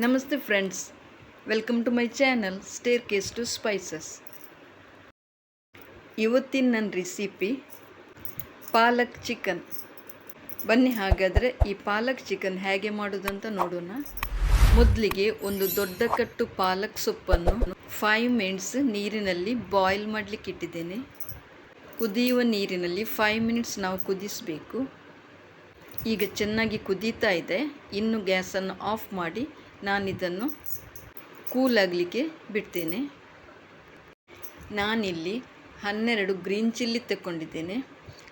ನಮಸ್ತೆ friends welcome to my channel staircase to spices ಇವತ್ತಿನ ನನ್ನ ರೆಸಿಪಿ ಪಾಲಕ್ ಚಿಕನ್ ಬನ್ನಿ ಹಾಗಾದರೆ ಈ ಪಾಲಕ್ ಚಿಕನ್ ಹೇಗೆ ಮಾಡೋದಂತ ನೋಡೋಣ. ಮೊದಲಿಗೆ ಒಂದು ದೊಡ್ಡ ಕಟ್ಟು ಪಾಲಕ್ ಸೊಪ್ಪನ್ನು ಫೈವ್ ಮಿನಿಟ್ಸ್ ನೀರಿನಲ್ಲಿ ಬಾಯ್ಲ್ ಮಾಡಲಿಕ್ಕೆ ಇಟ್ಟಿದ್ದೇನೆ. ಕುದಿಯುವ ನೀರಿನಲ್ಲಿ ಫೈವ್ ಮಿನಿಟ್ಸ್ ನಾವು ಕುದಿಸಬೇಕು. ಈಗ ಚೆನ್ನಾಗಿ ಕುದೀತಾ ಇದೆ. ಇನ್ನು ಗ್ಯಾಸನ್ನು ಆಫ್ ಮಾಡಿ ನಾನಿದನ್ನು ಕೂಲಾಗಲಿಕ್ಕೆ ಬಿಡ್ತೇನೆ. ನಾನಿಲ್ಲಿ ಹನ್ನೆರಡು ಗ್ರೀನ್ ಚಿಲ್ಲಿ ತಗೊಂಡಿದ್ದೇನೆ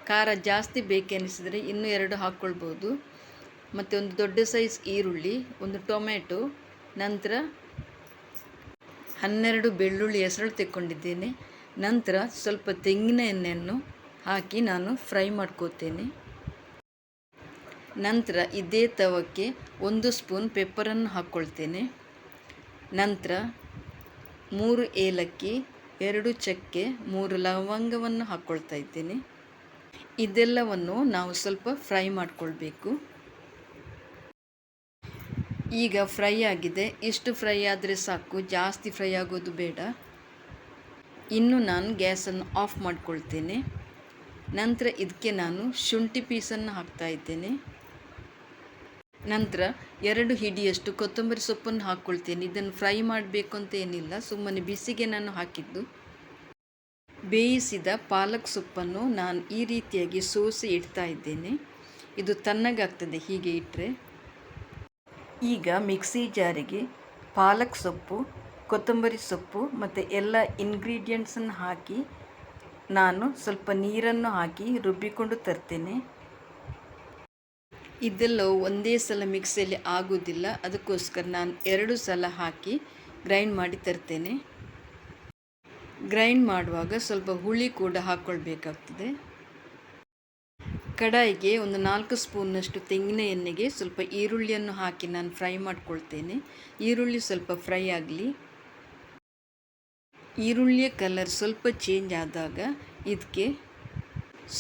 ಖಾರ ಜಾಸ್ತಿ ಬೇಕೆನಿಸಿದರೆ ಇನ್ನೂ ಎರಡು ಹಾಕ್ಕೊಳ್ಬೋದು. ಮತ್ತು ಒಂದು ದೊಡ್ಡ ಸೈಜ್ ಈರುಳ್ಳಿ, ಒಂದು ಟೊಮೆಟೊ, ನಂತರ ಹನ್ನೆರಡು ಬೆಳ್ಳುಳ್ಳಿ ಹೆಸರು ತೆಕ್ಕೊಂಡಿದ್ದೇನೆ. ನಂತರ ಸ್ವಲ್ಪ ತೆಂಗಿನ ಎಣ್ಣೆಯನ್ನು ಹಾಕಿ ನಾನು ಫ್ರೈ ಮಾಡ್ಕೋತೇನೆ. ನಂತರ ಇದೇ ತವಕ್ಕೆ ಒಂದು ಸ್ಪೂನ್ ಪೆಪ್ಪರನ್ನು ಹಾಕ್ಕೊಳ್ತೇನೆ. ನಂತರ ಮೂರು ಏಲಕ್ಕಿ, ಎರಡು ಚಕ್ಕೆ, ಮೂರು ಲವಂಗವನ್ನು ಹಾಕ್ಕೊಳ್ತಾ ಇದ್ದೇನೆ. ಇದೆಲ್ಲವನ್ನು ನಾವು ಸ್ವಲ್ಪ ಫ್ರೈ ಮಾಡಿಕೊಳ್ಬೇಕು. ಈಗ ಫ್ರೈ ಆಗಿದೆ. ಇಷ್ಟು ಫ್ರೈ ಆದರೆ ಸಾಕು, ಜಾಸ್ತಿ ಫ್ರೈ ಆಗೋದು ಬೇಡ. ಇನ್ನು ನಾನು ಗ್ಯಾಸನ್ನು ಆಫ್ ಮಾಡಿಕೊಳ್ತೇನೆ. ನಂತರ ಇದಕ್ಕೆ ನಾನು ಶುಂಠಿ ಪೀಸನ್ನು ಹಾಕ್ತಾ ಇದ್ದೇನೆ. ನಂತರ ಎರಡು ಹಿಡಿಯಷ್ಟು ಕೊತ್ತಂಬರಿ ಸೊಪ್ಪನ್ನು ಹಾಕ್ಕೊಳ್ತೇನೆ. ಇದನ್ನು ಫ್ರೈ ಮಾಡಬೇಕು ಅಂತ ಏನಿಲ್ಲ. ಸುಮ್ಮನೆ ಬಿಸಿಗೆ ನಾನು ಹಾಕಿದ್ದು. ಬೇಯಿಸಿದ ಪಾಲಕ್ ಸೊಪ್ಪನ್ನು ನಾನು ಈ ರೀತಿಯಾಗಿ ಸೋಸಿ ಇಡ್ತಾ ಇದ್ದೇನೆ. ಇದು ತಣ್ಣಗಾಗ್ತದೆ, ಹೀಗೆ ಇಟ್ಟರೆ ಈಗ ಮಿಕ್ಸಿ ಜಾರಿಗೆ ಪಾಲಕ್ ಸೊಪ್ಪು, ಕೊತ್ತಂಬರಿ ಸೊಪ್ಪು ಮತ್ತು ಎಲ್ಲ ಇಂಗ್ರೀಡಿಯೆಂಟ್ಸನ್ನು ಹಾಕಿ ನಾನು ಸ್ವಲ್ಪ ನೀರನ್ನು ಹಾಕಿ ರುಬ್ಬಿಕೊಂಡು ತರ್ತೇನೆ. ಇದೆಲ್ಲವೂ ಒಂದೇ ಸಲ ಮಿಕ್ಸಿಯಲ್ಲಿ ಆಗೋದಿಲ್ಲ. ಅದಕ್ಕೋಸ್ಕರ ನಾನು ಎರಡು ಸಲ ಹಾಕಿ ಗ್ರೈಂಡ್ ಮಾಡಿ ತರ್ತೇನೆ. ಗ್ರೈಂಡ್ ಮಾಡುವಾಗ ಸ್ವಲ್ಪ ಹುಳಿ ಕೂಡ ಹಾಕ್ಕೊಳ್ಬೇಕಾಗ್ತದೆ ಕಡಾಯಿಗೆ ಒಂದು ನಾಲ್ಕು ಸ್ಪೂನ್ನಷ್ಟು ತೆಂಗಿನ ಎಣ್ಣೆಗೆ ಸ್ವಲ್ಪ ಈರುಳ್ಳಿಯನ್ನು ಹಾಕಿ ನಾನು ಫ್ರೈ ಮಾಡ್ಕೊಳ್ತೇನೆ. ಈರುಳ್ಳಿ ಸ್ವಲ್ಪ ಫ್ರೈ ಆಗಲಿ. ಈರುಳ್ಳಿಯ ಕಲರ್ ಸ್ವಲ್ಪ ಚೇಂಜ್ ಆದಾಗ ಇದಕ್ಕೆ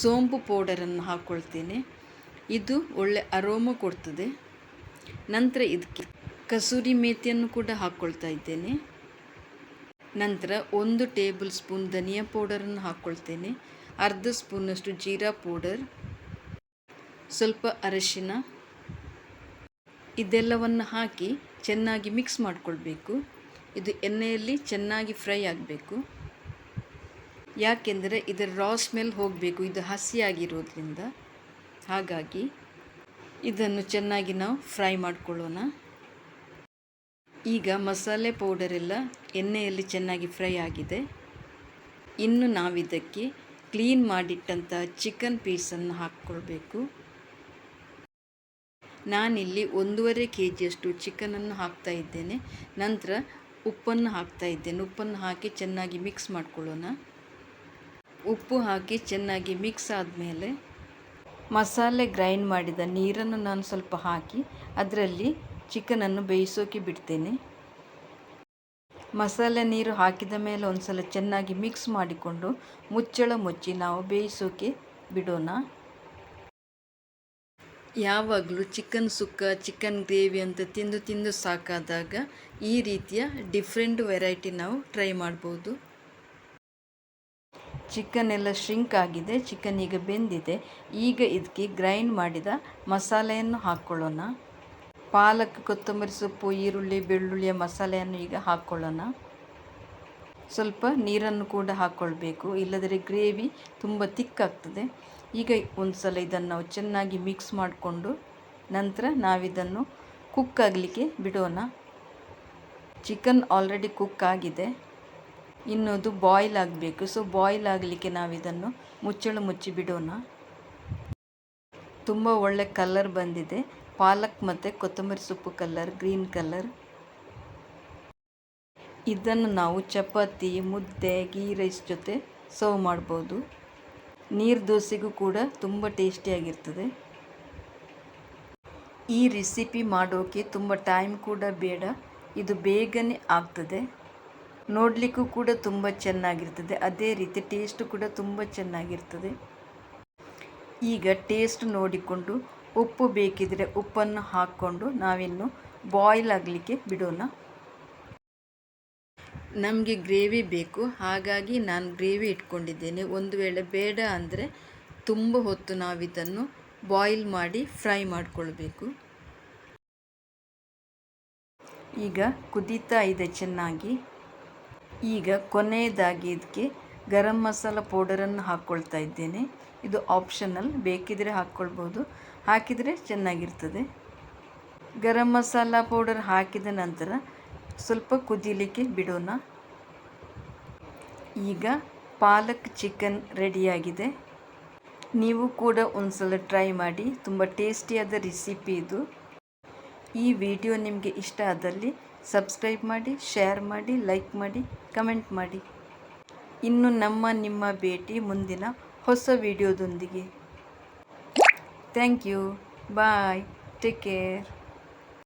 ಸೋಂಪು ಪೌಡರನ್ನು ಹಾಕ್ಕೊಳ್ತೇನೆ ಇದು ಒಳ್ಳೆ ಅರೋಮ ಕೊಡ್ತದೆ. ನಂತರ ಇದಕ್ಕೆ ಕಸೂರಿ ಮೇಥಿಯನ್ನು ಕೂಡ ಹಾಕ್ಕೊಳ್ತಾ ಇದ್ದೇನೆ. ನಂತರ ಒಂದು ಟೇಬಲ್ ಸ್ಪೂನ್ ಧನಿಯಾ ಪೌಡರನ್ನು ಹಾಕ್ಕೊಳ್ತೇನೆ ಅರ್ಧ ಸ್ಪೂನಷ್ಟು ಜೀರಾ ಪೌಡರ್, ಸ್ವಲ್ಪ ಅರಶಿನ, ಇದೆಲ್ಲವನ್ನು ಹಾಕಿ ಚೆನ್ನಾಗಿ ಮಿಕ್ಸ್ ಮಾಡಿಕೊಳ್ಬೇಕು. ಇದು ಎಣ್ಣೆಯಲ್ಲಿ ಚೆನ್ನಾಗಿ ಫ್ರೈ ಆಗಬೇಕು. ಯಾಕೆಂದರೆ ಇದರ ರಾ ಸ್ಮೆಲ್ ಹೋಗಬೇಕು, ಇದು ಹಸಿಯಾಗಿರೋದ್ರಿಂದ ಹಾಗಾಗಿ ಇದನ್ನು ಚೆನ್ನಾಗಿ ನಾವು ಫ್ರೈ ಮಾಡಿಕೊಳ್ಳೋಣ. ಈಗ ಮಸಾಲೆ ಪೌಡರೆಲ್ಲ ಎಣ್ಣೆಯಲ್ಲಿ ಚೆನ್ನಾಗಿ ಫ್ರೈ ಆಗಿದೆ. ಇನ್ನು ನಾವಿದಕ್ಕೆ ಕ್ಲೀನ್ ಮಾಡಿಟ್ಟಂಥ ಚಿಕನ್ ಪೀಸನ್ನು ಹಾಕ್ಕೊಳ್ಬೇಕು. ನಾನಿಲ್ಲಿ ಒಂದೂವರೆ ಕೆ ಜಿಯಷ್ಟು ಚಿಕನನ್ನು ಹಾಕ್ತಾ ಇದ್ದೇನೆ. ನಂತರ ಉಪ್ಪನ್ನು ಹಾಕ್ತಾ ಇದ್ದೇನೆ. ಉಪ್ಪನ್ನು ಹಾಕಿ ಚೆನ್ನಾಗಿ ಮಿಕ್ಸ್ ಮಾಡ್ಕೊಳ್ಳೋಣ. ಉಪ್ಪು ಹಾಕಿ ಚೆನ್ನಾಗಿ ಮಿಕ್ಸ್ ಆದಮೇಲೆ ಮಸಾಲೆ ಗ್ರೈಂಡ್ ಮಾಡಿದ ನೀರನ್ನು ನಾನು ಸ್ವಲ್ಪ ಹಾಕಿ ಅದರಲ್ಲಿ ಚಿಕನನ್ನು ಬೇಯಿಸೋಕೆ ಬಿಡ್ತೇನೆ. ಮಸಾಲೆ ನೀರು ಹಾಕಿದ ಮೇಲೆ ಒಂದು ಸಲ ಚೆನ್ನಾಗಿ ಮಿಕ್ಸ್ ಮಾಡಿಕೊಂಡು ಮುಚ್ಚಳ ಮುಚ್ಚಿ ನಾವು ಬೇಯಿಸೋಕೆ ಬಿಡೋಣ. ಯಾವಾಗಲೂ ಚಿಕನ್ ಸುಕ್ಕ, ಚಿಕನ್ ಗ್ರೇವಿ ಅಂತ ತಿಂದು ತಿಂದು ಸಾಕಾದಾಗ ಈ ರೀತಿಯ ಡಿಫ್ರೆಂಟ್ ವೆರೈಟಿ ನಾವು ಟ್ರೈ ಮಾಡ್ಬೋದು. ಚಿಕನ್ ಎಲ್ಲ ಶ್ರಿಂಕ್ ಆಗಿದೆ ಚಿಕನ್ ಈಗ ಬೆಂದಿದೆ. ಈಗ ಇದಕ್ಕೆ ಗ್ರೈಂಡ್ ಮಾಡಿದ ಮಸಾಲೆಯನ್ನು ಹಾಕ್ಕೊಳ್ಳೋಣ ಪಾಲಕ್, ಕೊತ್ತಂಬರಿ ಸೊಪ್ಪು, ಈರುಳ್ಳಿ ಬೆಳ್ಳುಳ್ಳಿಯ ಮಸಾಲೆಯನ್ನು ಈಗ ಹಾಕ್ಕೊಳ್ಳೋಣ ಸ್ವಲ್ಪ ನೀರನ್ನು ಕೂಡ ಹಾಕ್ಕೊಳ್ಬೇಕು ಇಲ್ಲದರೆ ಗ್ರೇವಿ ತುಂಬ ತಿಕ್ಕಾಗ್ತದೆ. ಈಗ ಒಂದು ಸಲ ಇದನ್ನು ಚೆನ್ನಾಗಿ ಮಿಕ್ಸ್ ಮಾಡಿಕೊಂಡು ನಂತರ ನಾವಿದನ್ನು ಕುಕ್ ಆಗಲಿಕ್ಕೆ ಬಿಡೋಣ. ಚಿಕನ್ ಆಲ್ರೆಡಿ ಕುಕ್ ಆಗಿದೆ. ಇನ್ನೊಂದು ಬಾಯ್ಲ್ ಆಗಬೇಕು. ಸೊ ಬಾಯ್ಲ್ ಆಗಲಿಕ್ಕೆ ನಾವಿದನ್ನು ಮುಚ್ಚಳು ಮುಚ್ಚಿ ಬಿಡೋಣ. ತುಂಬ ಒಳ್ಳೆ ಕಲರ್ ಬಂದಿದೆ. ಪಾಲಕ್ ಮತ್ತು ಕೊತ್ತಂಬರಿ ಸೊಪ್ಪು ಕಲರ್ ಗ್ರೀನ್ ಕಲರ್ ಇದನ್ನು ನಾವು ಚಪಾತಿ, ಮುದ್ದೆ ಗೀ ರೈಸ್ ಜೊತೆ ಸರ್ವ್ ಮಾಡ್ಬೋದು. ನೀರು ದೋಸೆಗೂ ಕೂಡ ತುಂಬ ಟೇಸ್ಟಿಯಾಗಿರ್ತದೆ ಈ ರೆಸಿಪಿ ಮಾಡೋಕ್ಕೆ ತುಂಬ ಟೈಮ್ ಕೂಡ ಬೇಡ. ಇದು ಬೇಗನೆ ಆಗ್ತದೆ. ನೋಡಲಿಕ್ಕೂ ಕೂಡ ತುಂಬ ಚೆನ್ನಾಗಿರ್ತದೆ. ಅದೇ ರೀತಿ ಟೇಸ್ಟು ಕೂಡ ತುಂಬ ಚೆನ್ನಾಗಿರ್ತದೆ. ಈಗ ಟೇಸ್ಟ್ ನೋಡಿಕೊಂಡು ಉಪ್ಪು ಬೇಕಿದ್ರೆ ಉಪ್ಪನ್ನು ಹಾಕ್ಕೊಂಡು ನಾವಿನ್ನು ಬಾಯ್ಲ್ ಆಗಲಿಕ್ಕೆ ಬಿಡೋಣ. ನಮಗೆ ಗ್ರೇವಿ ಬೇಕು. ಹಾಗಾಗಿ ನಾನು ಗ್ರೇವಿ ಇಟ್ಕೊಂಡಿದ್ದೇನೆ. ಒಂದು ವೇಳೆ ಬೇಡ ಅಂದರೆ ತುಂಬ ಹೊತ್ತು ನಾವಿದನ್ನು ಬಾಯ್ಲ್ ಮಾಡಿ ಫ್ರೈ ಮಾಡಿಕೊಳ್ಬೇಕು. ಈಗ ಕುದೀತಾ ಇದೆ ಚೆನ್ನಾಗಿ. ಈಗ ಕೊನೆಯದಾಗಿ ಇದಕ್ಕೆ ಗರಂ ಮಸಾಲ ಪೌಡರನ್ನು ಹಾಕ್ಕೊಳ್ತಾ ಇದ್ದೇನೆ. ಇದು ಆಪ್ಷನಲ್ ಬೇಕಿದ್ರೆ ಹಾಕ್ಕೊಳ್ಬೋದು. ಹಾಕಿದರೆ ಚೆನ್ನಾಗಿರ್ತದೆ. ಗರಂ ಮಸಾಲ ಪೌಡರ್ ಹಾಕಿದ ನಂತರ ಸ್ವಲ್ಪ ಕುದಿಲಿಕ್ಕೆ ಬಿಡೋಣ. ಈಗ ಪಾಲಕ್ ಚಿಕನ್ ರೆಡಿಯಾಗಿದೆ. ನೀವು ಕೂಡ ಒಂದ್ಸಲ ಟ್ರೈ ಮಾಡಿ. ತುಂಬ ಟೇಸ್ಟಿಯಾದ ರೆಸಿಪಿ ಇದು. ಈ ವಿಡಿಯೋ ನಿಮಗೆ ಇಷ್ಟ ಆದಲ್ಲಿ ಸಬ್ಸ್ಕ್ರೈಬ್ ಮಾಡಿ ಶೇರ್ ಮಾಡಿ ಲೈಕ್ ಮಾಡಿ ಕಮೆಂಟ್ ಮಾಡಿ. ಇನ್ನು ನಮ್ಮ ನಿಮ್ಮ ಭೇಟಿ ಮುಂದಿನ ಹೊಸ ವಿಡಿಯೋದೊಂದಿಗೆ thank you bye take care